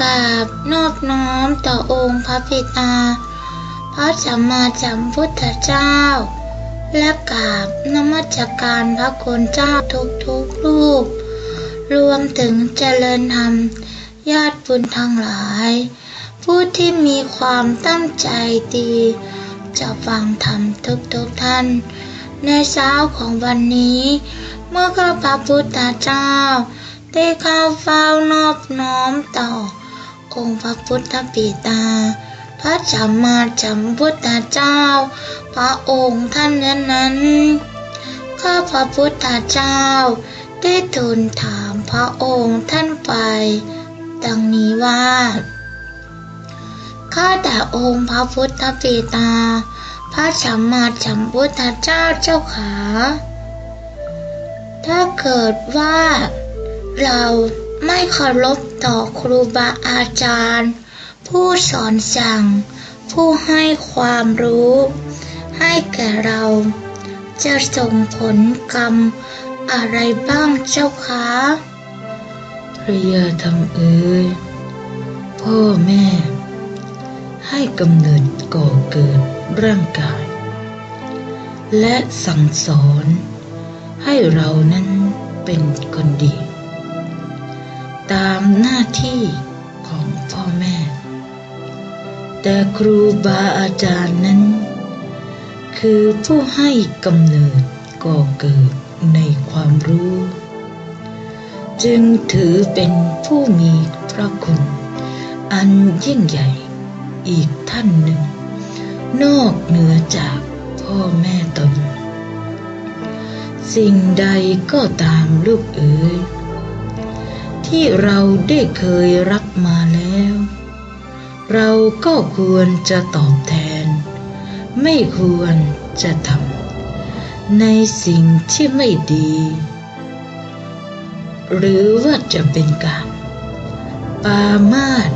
กราบนอบน้อมต่อองค์พระบิดา พระสัมมาสัมพุทธเจ้า และกราบนมัสการพระคุณเจ้าทุกๆรูป รวมถึงเจริญธรรมญาติบุญทั้งหลาย ผู้ที่มีความตั้งใจดีจะฟังธรรมทุกๆท่าน ในเช้าของวันนี้ เมื่อข้าพระพุทธเจ้าได้เข้าเฝ้านอบน้อมต่อ องค์พระพุทธบิดาพระสัมมาสัมพุทธเจ้า พระองค์ท่านนั้นนั้นข้าพระพุทธเจ้า ได้ทูลถามพระองค์ท่านไป ดังนี้ว่าข้าแต่องค์พระพุทธบิดาพระสัมมาสัมพุทธเจ้าเจ้าขา ถ้าเกิดว่าเราไม่เคารพ ต่อครูบาอาจารย์ ผู้สอนสั่ง ผู้ให้ความรู้ ให้แก่เรา จะส่งผลกรรมอะไรบ้างเจ้าคะพระยาธรรมเอ๋ยพ่อแม่ ให้กำเนิดก่อเกิดร่างกาย และสั่งสอนให้เรานั้นเป็นคนดี ตามหน้าที่ของพ่อแม่ แต่ครูบาอาจารย์นั้น คือผู้ให้กำเนิดก่อเกิดในความรู้ จึงถือเป็นผู้มีพระคุณ อันยิ่งใหญ่อีกท่านหนึ่ง นอกเหนือจากพ่อแม่ตน สิ่งใดก็ตามลูกเอ๋ย ที่เราได้เคยรับมาแล้ว เราก็ควรจะตอบแทน ไม่ควรจะทำในสิ่งที่ไม่ดี หรือว่าจะเป็นการ ปามาด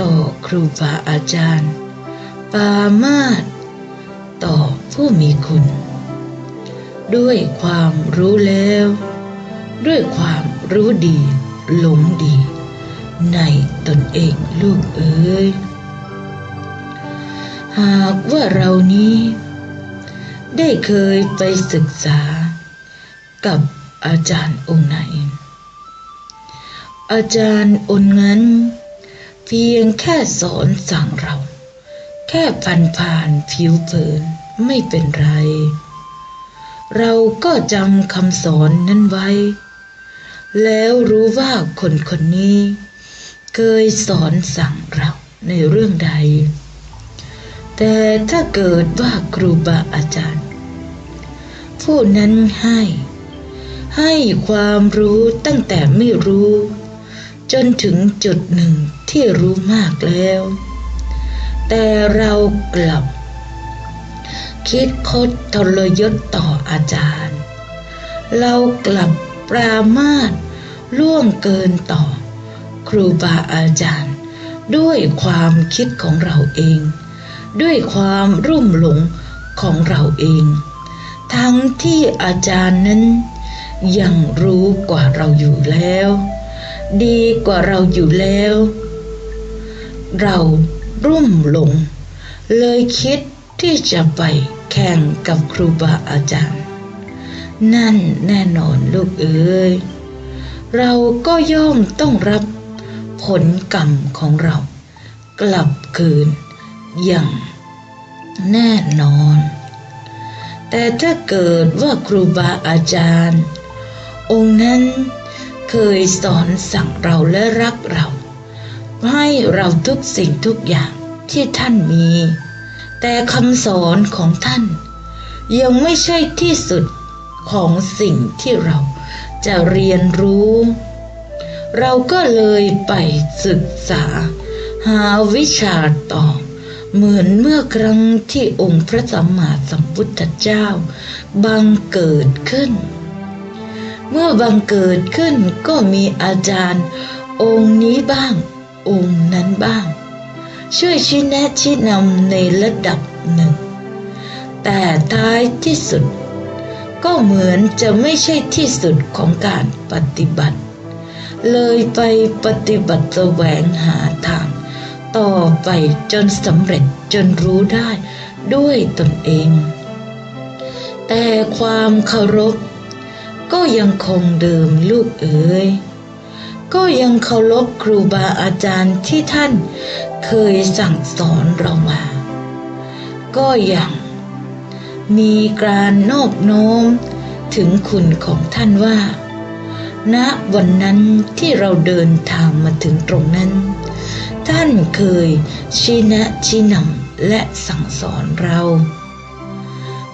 ต่อครูบาอาจารย์ ปามาดต่อผู้มีคุณ ด้วยความรู้แล้ว ด้วยความรู้ดี หลงดี ในตนเองลูกเอ๋ยหากว่าเรานี้ ได้เคยไปศึกษากับอาจารย์องค์ไหน อาจารย์องค์นั้น เพียงแค่สอนสั่งเรา แค่ผ่านผ่านผิวเผินไม่เป็นไร เราก็จำคำสอนนั้นไว้ แล้วรู้ว่าคนคนนี้ เคยสอนสั่งเราในเรื่องใด แต่ถ้าเกิดว่าครูบาอาจารย์ ผู้นั้นให้ ให้ความรู้ตั้งแต่ไม่รู้ จนถึงจุดหนึ่งที่รู้มากแล้ว แต่เรากลับ คิดคดทรยศต่ออาจารย์ เรากลับ ปรามาสล่วงเกินต่อ ครูบาอาจารย์ ด้วยความคิดของเราเอง ด้วยความรุ่มหลงของเราเอง ทั้งที่อาจารย์นั้นยังรู้กว่าเราอยู่แล้ว ดีกว่าเราอยู่แล้ว เรารุ่มหลง เลยคิดที่จะไปแข่งกับครูบาอาจารย์ นั่นแน่นอนลูกเอ๋ยเราก็ย่อมต้องรับผลกรรมของเรา กลับคืนอย่างแน่นอน แต่ถ้าเกิดว่าครูบาอาจารย์ องค์นั้นเคยสอนสั่งเราและรักเรา ให้เราทุกสิ่งทุกอย่างที่ท่านมี แต่คำสอนของท่าน ยังไม่ใช่ที่สุด ของสิ่งที่เราจะเรียนรู้ เราก็เลยไปศึกษา หาวิชาต่อ เหมือนเมื่อครั้งที่องค์พระสัมมาสัมพุทธเจ้า บังเกิดขึ้น เมื่อบังเกิดขึ้นก็มีอาจารย์ องค์นี้บ้าง องค์นั้นบ้าง ช่วยชี้แนะชี้นำในระดับหนึ่ง แต่ท้ายที่สุด ก็เหมือนจะไม่ใช่ที่สุดของการปฏิบัติ เลยไปปฏิบัติแสวงหาทาง ต่อไปจนสำเร็จจนรู้ได้ด้วยตนเอง แต่ความเคารพก็ยังคงเดิมลูกเอ๋ยก็ยังเคารพครูบาอาจารย์ที่ท่านเคยสั่งสอนเรามา ก็ยัง มีการโนอบน้อมถึงคุณของท่านว่า ณวันนั้นที่เราเดินทางมาถึงตรงนั้น ท่านเคยชี้แนะชี้นำและสั่งสอนเรา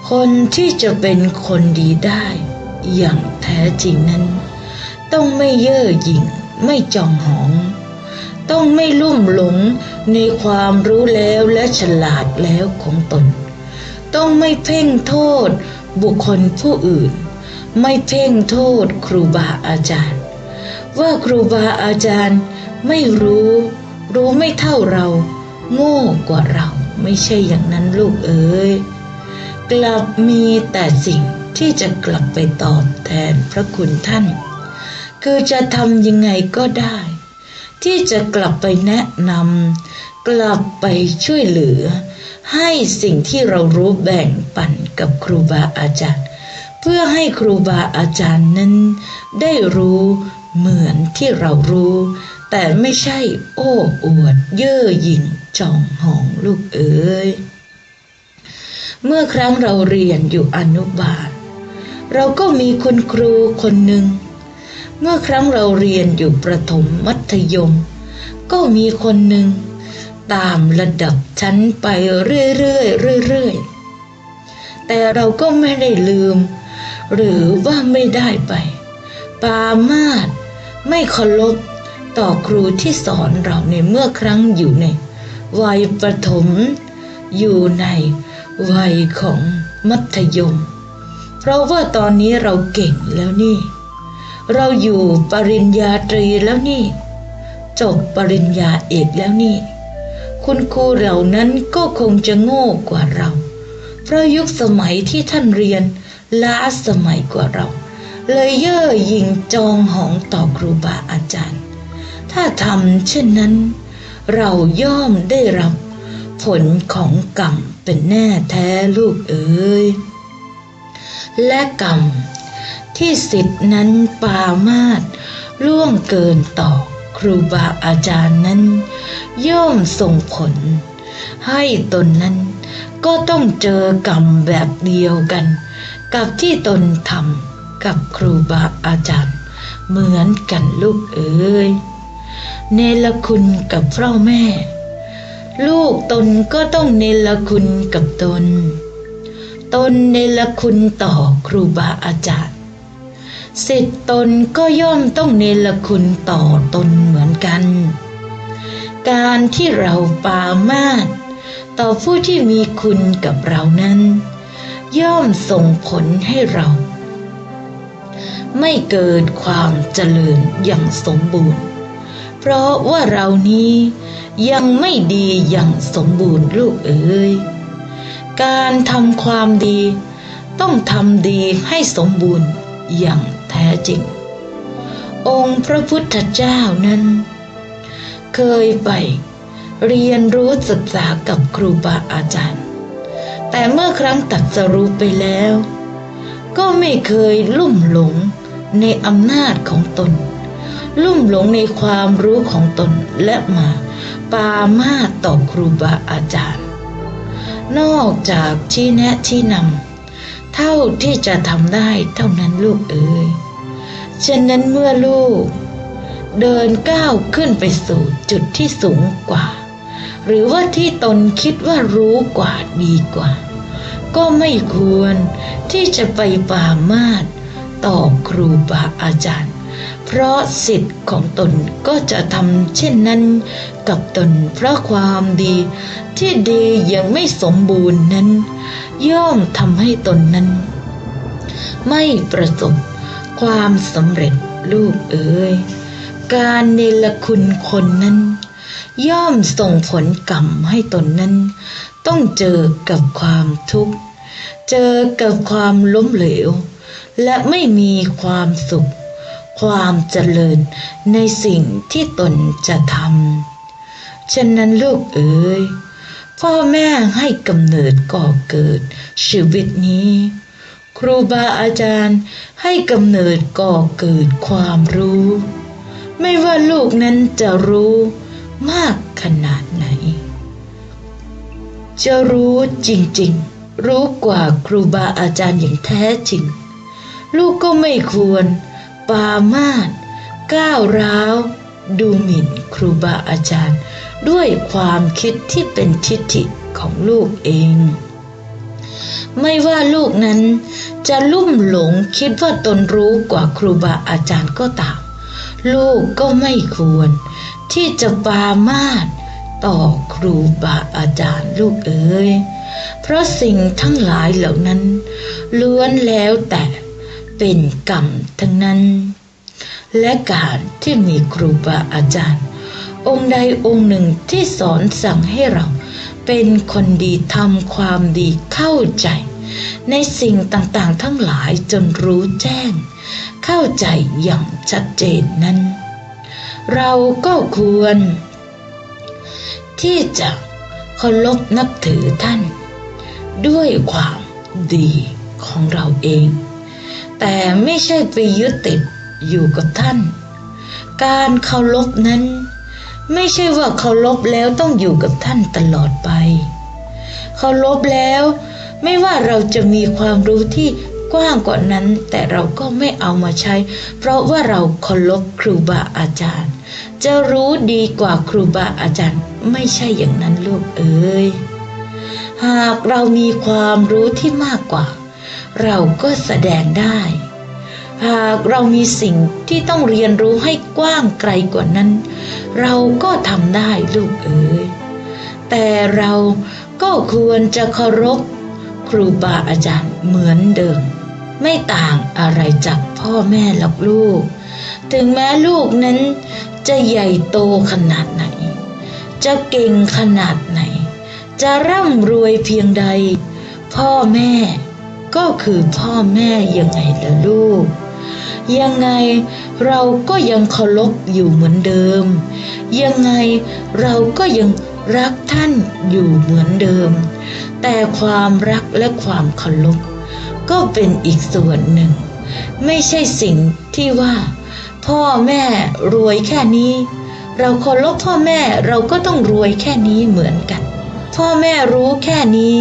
คนที่จะเป็นคนดีได้ อย่างแท้จริงนั้น ต้องไม่เย่อหยิ่งไม่จองหอง ต้องไม่ลุ่มหลงในความรู้แล้วและฉลาดแล้วของตน ต้องไม่เพ่งโทษ บุคคลผู้อื่น ไม่เพ่งโทษครูบาอาจารย์ ว่าครูบาอาจารย์ไม่รู้ รู้ไม่เท่าเรา โง่กว่าเราไม่ใช่อย่างนั้นลูกเอ๋ยกลับมีแต่สิ่งที่จะกลับไปตอบแทนพระคุณท่าน คือจะทำยังไงก็ได้ ที่จะกลับไปแนะนำกลับไปช่วยเหลือ ให้สิ่งที่เรารู้แบ่งปันกับครูบาอาจารย์ เพื่อให้ครูบาอาจารย์นั้น ได้รู้เหมือนที่เรารู้ แต่ไม่ใช่โอ้อวด เย่อหยิ่งจองหองลูกเอ๋ยเมื่อครั้งเราเรียนอยู่อนุบาล เราก็มีคุณครูคนหนึ่ง เมื่อครั้งเราเรียนอยู่ประถมมัธยม ก็มีคนหนึ่ง ตามระดับชั้นไปเรื่อยๆเรื่อยๆ แต่เราก็ไม่ได้ลืม หรือว่าไม่ได้ไป ปามาดไม่เคารพต่อครูที่สอนเราในเมื่อครั้งอยู่ใน วัยประถม อยู่ในวัยของมัธยม เพราะว่าตอนนี้เราเก่งแล้วนี่ เราอยู่ปริญญาตรีแล้วนี่ จบปริญญาเอกแล้วนี่ คุณครูเหล่านั้นก็คงจะโง่กว่าเรา เพราะยุคสมัยที่ท่านเรียนล้าสมัยกว่าเรา เลยเย่อหยิ่งจองหองต่อครูบาอาจารย์ ถ้าทำเช่นนั้น เราย่อมได้รับผลของกรรมเป็นแน่แท้ลูกเอ๋ยและกรรมที่สิทธินั้นปามาดล่วงเกินต่อ ครูบาอาจารย์นั้น ย่อมส่งผล ให้ตนนั้นก็ต้องเจอกรรมแบบเดียวกัน กับที่ตนทำกับครูบาอาจารย์ เหมือนกันลูกเอ๋ยเนรคุณกับพ่อแม่ ลูกตนก็ต้องเนรคุณกับตน ตนเนรคุณต่อครูบาอาจารย์ สิทธิ์ตนก็ย่อมต้องเนรคุณต่อตนเหมือนกัน การที่เราปามาดต่อผู้ที่มีคุณกับเรานั้น ย่อมส่งผลให้เรา ไม่เกิดความเจริญอย่างสมบูรณ์ เพราะว่าเรานี้ยังไม่ดีอย่างสมบูรณ์ลูกเอ๋ยการทำความดี ต้องทำดีให้สมบูรณ์อย่าง แท้จริง องค์พระพุทธเจ้านั้น เคยไปเรียนรู้ศึกษากับครูบาอาจารย์ แต่เมื่อครั้งตัดสรู้ไปแล้ว ก็ไม่เคยลุ่มหลงในอำนาจของตน ลุ่มหลงในความรู้ของตนและมาปามาต่อครูบาอาจารย์ นอกจากชี้แนะชี้นำ เท่าที่จะทำได้เท่านั้นลูกเอ๋ยฉะนั้นเมื่อลูก เดินก้าวขึ้นไปสู่จุดที่สูงกว่า หรือว่าที่ตนคิดว่ารู้กว่าดีกว่า ก็ไม่ควรที่จะไปปามาดต่อครูบาอาจารย์ เพราะสิทธิ์ของตนก็จะทำเช่นนั้นกับตนเพราะความดี ที่ดียังไม่สมบูรณ์นั้น ย่อมทำให้ตนนั้น ไม่ประสบความสำเร็จลูกเอ๋ยการเนรคุณคนนั้น ย่อมส่งผลกรรมให้ตนนั้น ต้องเจอกับความทุกข์ เจอกับความล้มเหลว และไม่มีความสุข ความเจริญในสิ่งที่ตนจะทำฉะนั้นลูกเอ๋ยพ่อแม่ให้กำเนิดก่อเกิด ชีวิตนี้ ครูบาอาจารย์ให้กำเนิดก่อเกิดความรู้ ไม่ว่าลูกนั้นจะรู้มากขนาดไหน จะรู้จริงๆ รู้กว่าครูบาอาจารย์อย่างแท้จริง ลูกก็ไม่ควร ปามาดก้าวร้าว ดูหมิ่นครูบาอาจารย์ ด้วยความคิดที่เป็นทิฏฐิของลูกเอง ไม่ว่าลูกนั้นจะลุ่มหลงคิดว่าตนรู้กว่าครูบาอาจารย์ก็ตาม ลูกก็ไม่ควร ที่จะปามาดต่อครูบาอาจารย์ลูกเอ๋ย เพราะสิ่งทั้งหลายเหล่านั้น ล้วนแล้วแต่ เป็นกรรมทั้งนั้น และการที่มีครูบาอาจารย์ องค์ใดองค์หนึ่งที่สอนสั่งให้เรา เป็นคนดีทำความดีเข้าใจ ในสิ่งต่างๆทั้งหลายจนรู้แจ้ง เข้าใจอย่างชัดเจนนั้น เราก็ควร ที่จะเคารพนับถือท่าน ด้วยความดีของเราเอง แต่ไม่ใช่ไปยึดติดอยู่กับท่าน การเคารพนั้น ไม่ใช่ว่าเคารพแล้วต้องอยู่กับท่านตลอดไป เคารพแล้วไม่ว่าเราจะมีความรู้ที่กว้างกว่านั้น แต่เราก็ไม่เอามาใช้ เพราะว่าเราเคารพครูบาอาจารย์ จะรู้ดีกว่าครูบาอาจารย์ ไม่ใช่อย่างนั้นลูกเอ๋ยหากเรามีความรู้ที่มากกว่า เราก็แสดงได้ หากเรามีสิ่งที่ต้องเรียนรู้ให้กว้างไกลกว่านั้น เราก็ทำได้ลูกเอ๋ยแต่เราก็ควรจะเคารพครูบาอาจารย์เหมือนเดิม ไม่ต่างอะไรจากพ่อแม่หรอกลูก ถึงแม้ลูกนั้นจะใหญ่โตขนาดไหน จะเก่งขนาดไหน จะร่ำรวยเพียงใด พ่อแม่ ก็คือพ่อแม่ยังไงล่ะลูก ยังไงเราก็ยังเคารพอยู่เหมือนเดิม ยังไงเราก็ยังรักท่านอยู่เหมือนเดิม แต่ความรักและความเคารพก็เป็นอีกส่วนหนึ่ง ไม่ใช่สิ่งที่ว่า พ่อแม่รวยแค่นี้ เราเคารพพ่อแม่เราก็ต้องรวยแค่นี้เหมือนกัน พ่อแม่รู้แค่นี้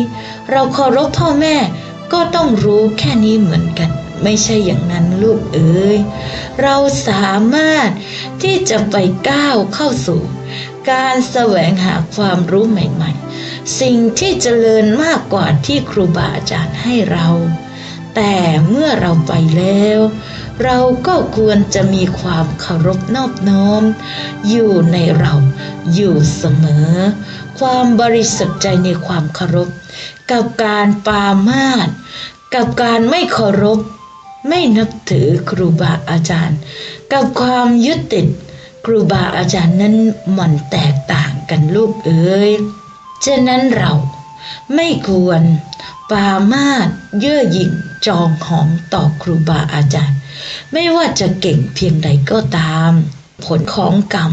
เราเคารพพ่อแม่ ก็ต้องรู้แค่นี้เหมือนกัน ไม่ใช่อย่างนั้นลูกเอ๋ยเราสามารถที่จะไปก้าวเข้าสู่ การแสวงหาความรู้ใหม่ๆ สิ่งที่เจริญมากกว่าที่ครูบาอาจารย์ให้เรา แต่เมื่อเราไปแล้ว เราก็ควรจะมีความเคารพนอบน้อม อยู่ในเราอยู่เสมอ ความบริสุทธิ์ใจในความเคารพ กับการปามาดกับการไม่เคารพ ไม่นับถือครูบาอาจารย์ กับความยึดติดครูบาอาจารย์นั้นมันแตกต่างกันลูกเอ๋ยฉะนั้นเราไม่ควรปามาดเยื่อหยิ่งจองหองต่อครูบาอาจารย์ ไม่ว่าจะเก่งเพียงใดก็ตาม ผลของกรรม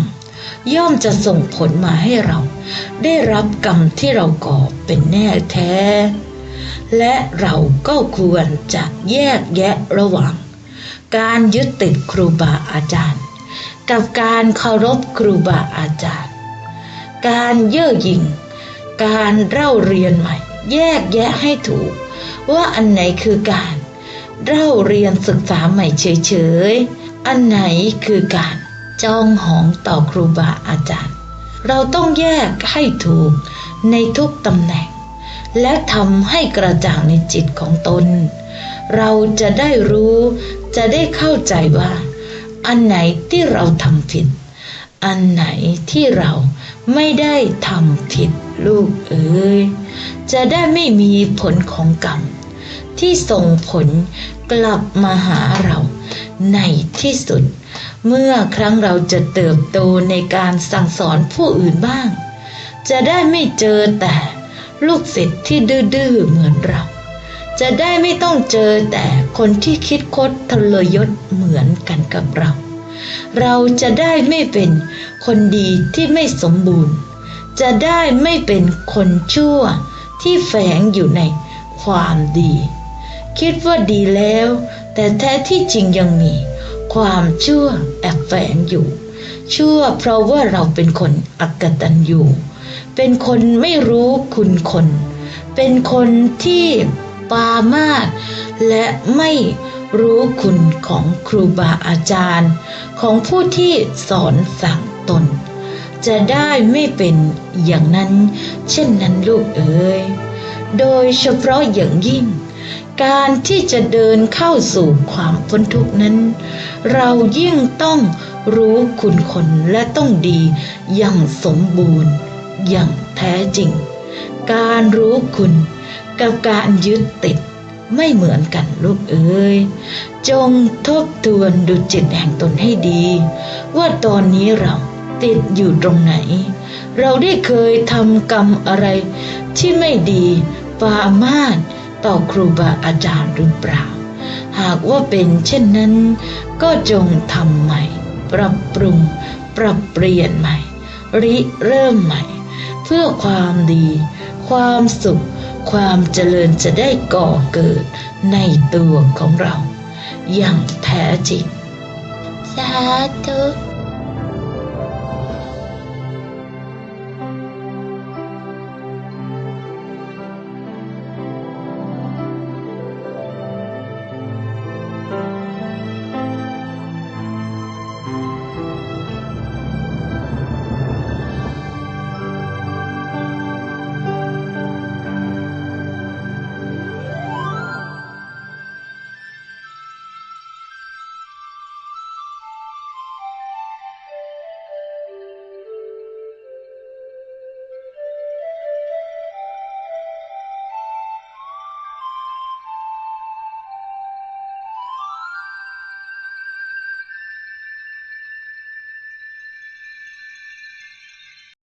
ย่อมจะส่งผลมาให้เรา ได้รับกรรมที่เราก่อเป็นแน่แท้ และเราก็ควรจะแยกแยะระหว่าง การยึดติดครูบาอาจารย์ กับการเคารพครูบาอาจารย์ การเย่อหยิ่ง การเล่าเรียนใหม่ แยกแยะให้ถูก ว่าอันไหนคือการเล่าเรียนศึกษาใหม่เฉยๆ อันไหนคือการ จองหองต่อครูบาอาจารย์ เราต้องแยกให้ถูกในทุกตำแหน่ง และทำให้กระจ่างในจิตของตน เราจะได้รู้จะได้เข้าใจว่า อันไหนที่เราทำผิด อันไหนที่เราไม่ได้ทำผิดลูกเอ๋ยจะได้ไม่มีผลของกรรม ที่ส่งผลกลับมาหาเราในที่สุด เมื่อครั้งเราจะเติบโตในการสั่งสอนผู้อื่นบ้าง จะได้ไม่เจอแต่ลูกศิษย์ที่ดื้อๆเหมือนเรา จะได้ไม่ต้องเจอแต่คนที่คิดคดทรยศเหมือนกันกับเรา เราจะได้ไม่เป็นคนดีที่ไม่สมบูรณ์ จะได้ไม่เป็นคนชั่วที่แฝงอยู่ในความดี คิดว่าดีแล้ว แต่แท้ที่จริงยังมี ความชั่วแอบแฝงอยู่ ชั่วเพราะว่าเราเป็นคนอักตันอยู่ เป็นคนไม่รู้คุณคน เป็นคนที่ปามาดและไม่รู้คุณของครูบาอาจารย์ ของผู้ที่สอนสั่งตน จะได้ไม่เป็นอย่างนั้น เช่นนั้นลูกเอ๋ย โดยเฉพาะอย่างยิ่ง การที่จะเดินเข้าสู่ความพ้นทุกข์นั้น เรายิ่งต้องรู้คุณคนและต้องดีอย่างสมบูรณ์ อย่างแท้จริง การรู้คุณกับการยึดติดไม่เหมือนกันลูกเอ๋ยจงทบทวนดูจิตแห่งตนให้ดี ว่าตอนนี้เราติดอยู่ตรงไหน เราได้เคยทำกรรมอะไรที่ไม่ดี ปามาดต่อครูบาอาจารย์หรือเปล่า หากว่าเป็นเช่นนั้น ก็จงทำใหม่ ปรับปรุง ปรับเปลี่ยนใหม่ ริเริ่มใหม่ เพื่อความดี ความสุข ความเจริญจะได้ก่อเกิดในตัวของเรา อย่างแท้จริง สาธุ